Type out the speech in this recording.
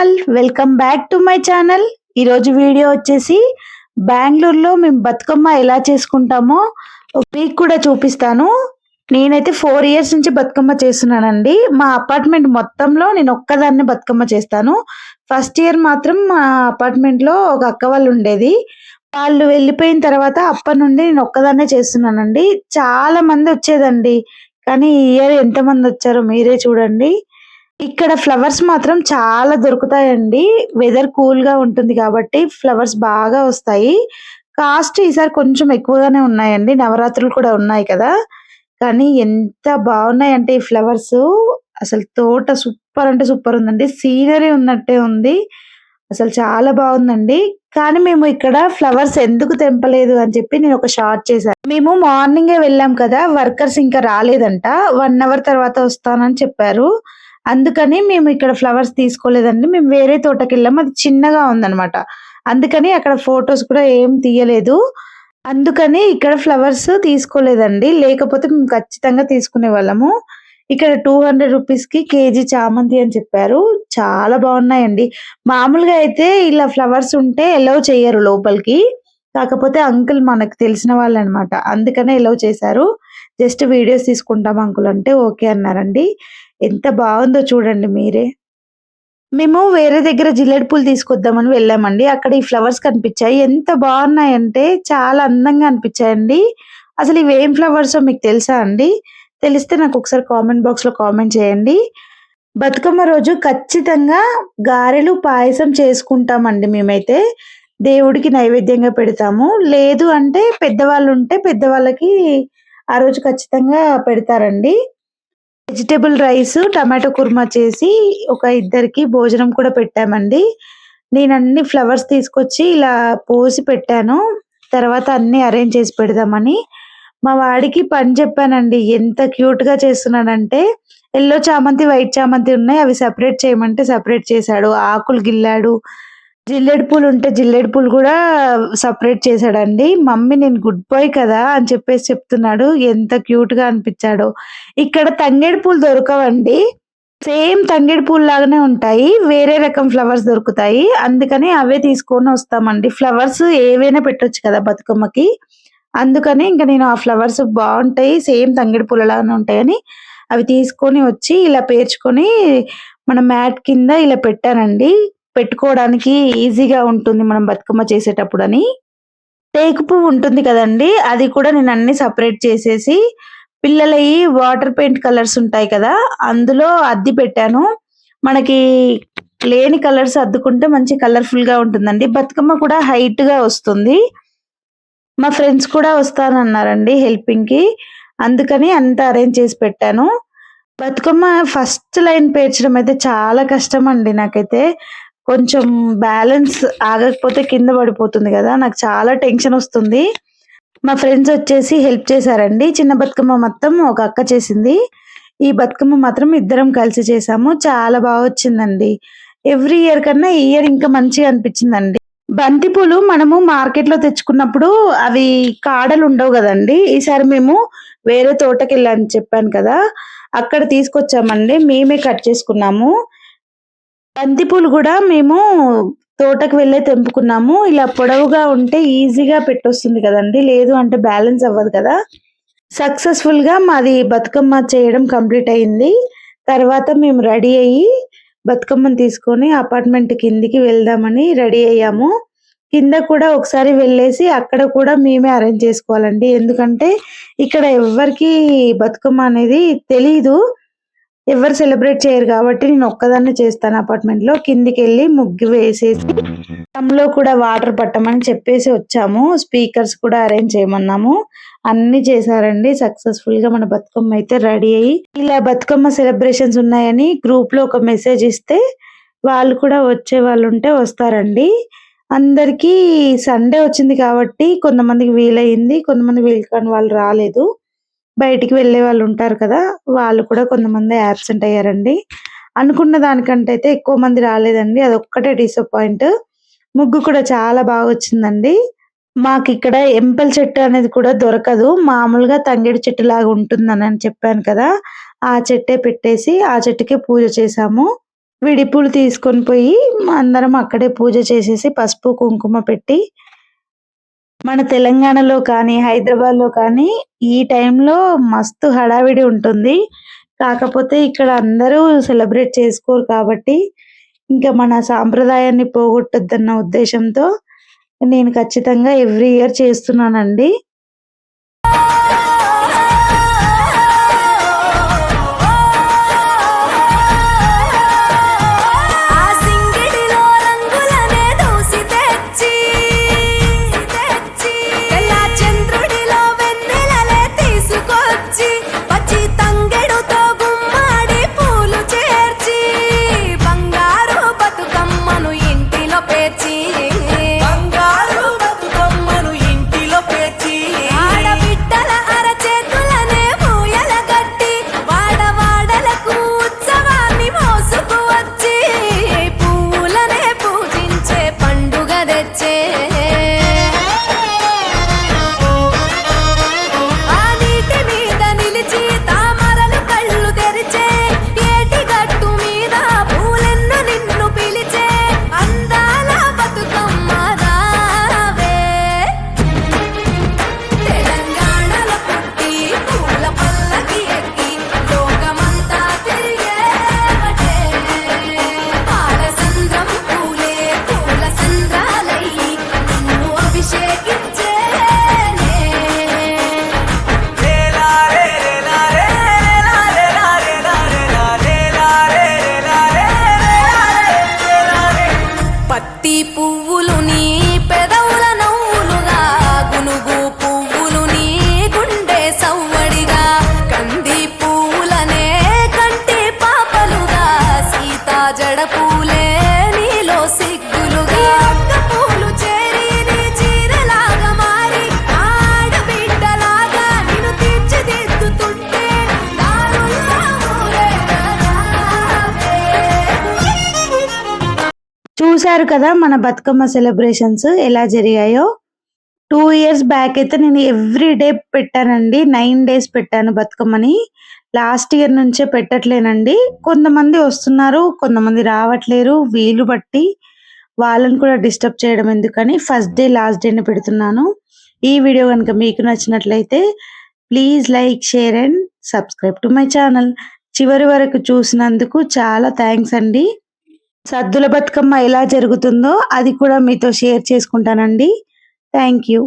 All welcome back to my channel. ఈరోజు video వచ్చేసి బెంగళూరులో మేము బతుకమ్మ ఎలా చేసుకుంటామో మీకు కూడా చూపిస్తాను. నేనైతే ఫోర్ ఇయర్స్ నుంచి బతుకమ్మ చేస్తున్నానండి. మా అపార్ట్మెంట్ మొత్తంలో నేను ఒక్కదాన్ని బతుకమ్మ చేస్తాను. ఫస్ట్ ఇయర్ మాత్రం మా అపార్ట్మెంట్లో ఒక అక్క వాళ్ళు ఉండేది. వాళ్ళు వెళ్ళిపోయిన తర్వాత అప్పటి నుండి నేను ఒక్కదాన్నే చేస్తున్నానండి. చాలా మంది వచ్చేదండి. కానీ ఈ ఇయర్ ఎంతమంది వచ్చారో మీరే చూడండి. ఇక్కడ ఫ్లవర్స్ మాత్రం చాలా దొరుకుతాయండి. వెదర్ కూల్గా ఉంటుంది కాబట్టి ఫ్లవర్స్ బాగా వస్తాయి. కాస్ట్ ఈసారి కొంచెం ఎక్కువగానే ఉన్నాయండి. నవరాత్రులు కూడా ఉన్నాయి కదా. కానీ ఎంత బాగున్నాయంటే ఈ ఫ్లవర్స్. అసలు తోట సూపర్ అంటే సూపర్ ఉందండి. సీనరీ ఉన్నట్టే ఉంది. అసలు చాలా బాగుందండి. కానీ మేము ఇక్కడ ఫ్లవర్స్ ఎందుకు తెంపలేదు అని చెప్పి నేను ఒక షార్ట్ చేశాను మేము మార్నింగే వెళ్ళాం కదా. వర్కర్స్ ఇంకా రాలేదంట. వన్ అవర్ తర్వాత వస్తానని చెప్పారు. అందుకని మేము ఇక్కడ ఫ్లవర్స్ తీసుకోలేదండి. మేము వేరే తోటకి వెళ్ళాం అది చిన్నగా ఉందన్నమాట. అందుకని అక్కడ ఫొటోస్ కూడా ఏం తీయలేదు. అందుకని ఇక్కడ ఫ్లవర్స్ తీసుకోలేదండి. లేకపోతే మేము ఖచ్చితంగా తీసుకునే వాళ్ళము. ఇక్కడ టూ హండ్రెడ్ రూపీస్కి కేజీ చామంతి అని చెప్పారు. చాలా బాగున్నాయండి. మామూలుగా అయితే ఇలా ఫ్లవర్స్ ఉంటే ఎలవ్ చేయరు లోపలికి. కాకపోతే అంకుల్ మనకు తెలిసిన వాళ్ళు అనమాట అందుకనే ఎలవ్ చేశారు. జస్ట్ వీడియోస్ తీసుకుంటాం అంకుల్ అంటే ఓకే అన్నారండి. ఎంత బాగుందో చూడండి మీరే. మేము వేరే దగ్గర జిల్లెడ్ పూలు తీసుకొద్దామని వెళ్ళామండి. అక్కడ ఈ ఫ్లవర్స్ కనిపించాయి. ఎంత బాగున్నాయంటే చాలా అందంగా అనిపించాయండి. అసలు ఇవేం ఫ్లవర్స్ మీకు తెలుసా అండి? తెలిస్తే నాకు ఒకసారి కామెంట్ బాక్స్లో కామెంట్ చేయండి. బతుకమ్మ రోజు ఖచ్చితంగా గారెలు పాయసం చేసుకుంటామండి మేమైతే. దేవుడికి నైవేద్యంగా పెడతాము. లేదు అంటే పెద్దవాళ్ళు ఉంటే పెద్దవాళ్ళకి ఆ రోజు ఖచ్చితంగా పెడతారండి. వెజిటేబుల్ రైస్ టమాటో కుర్మా చేసి ఒక ఇద్దరికి భోజనం కూడా పెట్టామండి. నేను అన్ని ఫ్లవర్స్ తీసుకొచ్చి ఇలా పోసి పెట్టాను. తర్వాత అన్ని అరేంజ్ చేసి పెడదామని. మా వాడికి పని చెప్పానండి. ఎంత క్యూట్గా చేస్తున్నాడంటే ఎల్లో చామంతి వైట్ చామంతి ఉన్నాయి. అవి సెపరేట్ చేయమంటే సెపరేట్ చేశాడు. ఆకులు గిల్లాడు. జిల్లేడు పూలు ఉంటే జిల్లేడు పూలు కూడా సపరేట్ చేశాడండి. మమ్మీ నేను గుడ్ బాయ్ కదా అని చెప్పేసి చెప్తున్నాడు. ఎంత క్యూట్గా అనిపించాడో. ఇక్కడ తంగేడు పూలు దొరకవండి. సేమ్ తంగేడు పూలు లాగానే ఉంటాయి. వేరే రకం ఫ్లవర్స్ దొరుకుతాయి. అందుకని అవే తీసుకొని వస్తామండి. ఫ్లవర్స్ ఏవైనా పెట్టొచ్చు కదా బతుకమ్మకి. అందుకని ఇంకా నేను ఆ ఫ్లవర్స్ బాగుంటాయి. సేమ్ తంగేడు పూల లాగానే ఉంటాయని అవి తీసుకొని వచ్చి ఇలా పేర్చుకొని మన మ్యాట్ కింద ఇలా పెట్టానండి. పెట్టుకోవడానికి ఈజీగా ఉంటుంది మనం బతుకమ్మ చేసేటప్పుడు అని టేకు పువ్వు ఉంటుంది కదండి అది కూడా నేను అన్ని సపరేట్ చేసేసి పిల్లలవి వాటర్ పెయింట్ కలర్స్ ఉంటాయి కదా అందులో అద్ది పెట్టాను. మనకి లేని కలర్స్ అద్దుకుంటే మంచి కలర్ఫుల్గా ఉంటుందండి. బతుకమ్మ కూడా హైట్గా వస్తుంది. మా ఫ్రెండ్స్ కూడా వస్తానన్నారండి హెల్పింగ్కి అందుకని అంత అరేంజ్ చేసి పెట్టాను. బతుకమ్మ ఫస్ట్ లైన్ పేర్చడం అయితే చాలా కష్టం అండి నాకైతే. కొంచెం బ్యాలెన్స్ ఆగకపోతే కింద పడిపోతుంది కదా నాకు చాలా టెన్షన్ వస్తుంది. మా ఫ్రెండ్స్ వచ్చేసి హెల్ప్ చేశారండి. చిన్న బతుకమ్మ మొత్తం ఒక అక్క చేసింది. ఈ బతుకమ్మ మాత్రం ఇద్దరం కలిసి చేసాము. చాలా బాగా వచ్చిందండి. ఎవ్రీ ఇయర్ కన్నా ఈ ఇయర్ ఇంకా మంచిగా అనిపించిందండి. బంతిపూలు మనము మార్కెట్లో తెచ్చుకున్నప్పుడు అవి కాడలు ఉండవు కదండి. ఈసారి మేము వేరే తోటకి వెళ్ళాలని చెప్పాను కదా. అక్కడ తీసుకొచ్చామండి. మేమే కట్ చేసుకున్నాము. బంతిపూలు కూడా మేము తోటకు వెళ్ళే తెంపుకున్నాము. ఇలా పొడవుగా ఉంటే ఈజీగా పెట్టొస్తుంది కదండి. లేదు అంటే బ్యాలెన్స్ అవ్వదు కదా. సక్సెస్ఫుల్గా మాది బతుకమ్మ చేయడం కంప్లీట్ అయింది. తర్వాత మేము రెడీ అయ్యి బతుకమ్మను తీసుకొని అపార్ట్మెంట్ కిందికి వెళ్దామని రెడీ అయ్యాము. కింద కూడా ఒకసారి వెళ్ళేసి అక్కడ కూడా మేమే అరేంజ్ చేసుకోవాలండి. ఎందుకంటే ఇక్కడ ఎవరికి బతుకమ్మ అనేది తెలీదు. ఎవరు సెలబ్రేట్ చేయరు కాబట్టి నేను ఒక్కదాన్నే చేస్తాను అపార్ట్మెంట్లో కిందికి వెళ్ళి ముగ్గు వేసేసి లో కూడా వాటర్ పట్టమని చెప్పేసి వచ్చాము. స్పీకర్స్ కూడా అరేంజ్ చేయమన్నాము. అన్ని చేశారండి. సక్సెస్ఫుల్గా మన బతుకమ్మ అయితే రెడీ అయ్యి ఇలా బతుకమ్మ సెలబ్రేషన్స్ ఉన్నాయని గ్రూప్లో ఒక మెసేజ్ ఇస్తే వాళ్ళు కూడా వచ్చే వాళ్ళు ఉంటే వస్తారండి. అందరికీ సండే వచ్చింది కాబట్టి కొంతమందికి వీలైంది కొంతమంది వీలు కాని వాళ్ళు రాలేదు. బయటికి వెళ్ళే వాళ్ళు ఉంటారు కదా వాళ్ళు కూడా కొంతమంది యాబ్సెంట్ అయ్యారండి. అనుకున్న దానికంటే అయితే ఎక్కువ మంది రాలేదండి. అది ఒక్కటే డిసప్పాయింట్ ముగ్గు కూడా చాలా బాగా వచ్చిందండి. మాకు ఇక్కడ ఎంపల్ చెట్టు అనేది కూడా దొరకదు. మామూలుగా తంగేడు చెట్టు లాగా ఉంటుందని అని చెప్పాను కదా ఆ చెట్టే పెట్టేసి ఆ చెట్టుకే పూజ చేసాము విడిపూలు తీసుకొని పోయి అందరం అక్కడే పూజ చేసేసి పసుపు కుంకుమ పెట్టి మన తెలంగాణలో కానీ హైదరాబాద్లో కానీ ఈ టైంలో మస్తు హడావిడి ఉంటుంది. కాకపోతే ఇక్కడ అందరూ సెలబ్రేట్ చేసుకోరు కాబట్టి ఇంకా మన సాంప్రదాయాన్ని పోగొట్టొద్దన్న ఉద్దేశంతో నేను ఖచ్చితంగా ఎవ్రీ ఇయర్ చేస్తున్నానండి. చూశారు కదా మన బతుకమ్మ సెలబ్రేషన్స్ ఎలా జరిగాయో? టూ ఇయర్స్ బ్యాక్ అయితే నేను ఎవ్రీ డే పెట్టానండి. నైన్ డేస్ పెట్టాను బతుకమ్మని. లాస్ట్ ఇయర్ నుంచే పెట్టట్లేనండి. కొంతమంది వస్తున్నారు కొంతమంది రావట్లేరు. వీలు బట్టి వాళ్ళని కూడా డిస్టర్బ్ చేయడం ఎందుకని ఫస్ట్ డే లాస్ట్ డేని పెడుతున్నాను. ఈ వీడియో కనుక మీకు నచ్చినట్లయితే please like share and subscribe to my channel చివరి వరకు చూసినందుకు చాలా థ్యాంక్స్ అండి. సద్దుల బతుకమ్మ ఎలా జరుగుతుందో అది కూడా మీతో షేర్ చేసుకుంటానండి. Thank you.